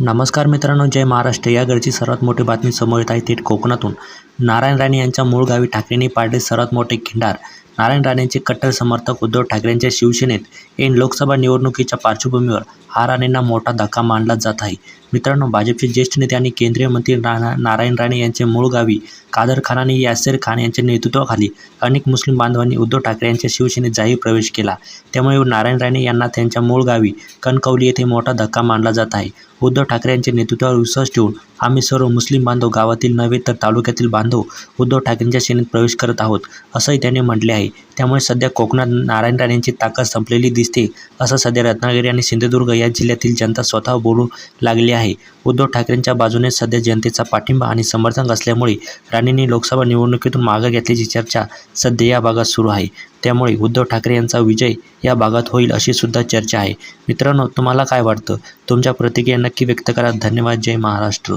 नमस्कार मित्रांनो जय महाराष्ट्र. या घरची सर्वात मोठी बातमी समोर येत आहे थेट कोकणातून. नारायण राणे यांच्या मूळ गावी ठाकरेंनी पाडले सर्वात मोठे खिंडार. नारायण राणेंचे कट्टर समर्थक उद्धव ठाकरेंच्या शिवसेनेत ऐन लोकसभा निवडणुकीच्या पार्श्वभूमीवर हा राणेंना मोठा धक्का मानला जात आहे. मित्रांनो भाजपचे ज्येष्ठ नेते आणि केंद्रीय मंत्री राणा नारायण राणे यांचे मूळ गावी कादर खान आणि यासिर खान यांच्या नेतृत्वाखाली अनेक मुस्लिम बांधवांनी उद्धव ठाकरे यांच्या शिवसेनेत जाहीर प्रवेश केला. त्यामुळे नारायण राणे यांना त्यांच्या मूळ गावी कणकवली येथे मोठा धक्का मानला जात आहे. उद्धव ठाकरे यांच्या नेतृत्वावर विश्वास ठेवून आम्ही सर्व मुस्लिम बांधव गावातील नव्हे तर तालुक्यातील बांधव उद्धव ठाकरेंच्या सेनेत प्रवेश करत आहोत असंही त्यांनी म्हटले आहे. त्यामुळे सध्या कोकणात नारायण राणेंची ताकद संपलेली दिसते असं सध्या रत्नागिरी आणि सिंधुदुर्ग या जिल्ह्यातील जनता स्वतः बोलू लागली आहे. उद्धव ठाकरेंच्या बाजूने सध्या जनतेचा पाठिंबा आणि समर्थन असल्यामुळे राणेंनी लोकसभा निवडणुकीतून मागं घेतल्याची चर्चा सध्या या भागात सुरू आहे. त्यामुळे उद्धव ठाकरे यांचा विजय या भागात होईल अशी सुद्धा चर्चा आहे. मित्रांनो तुम्हाला काय वाटतं? तुमच्या प्रतिक्रिया नक्की व्यक्त करा. धन्यवाद. जय महाराष्ट्र.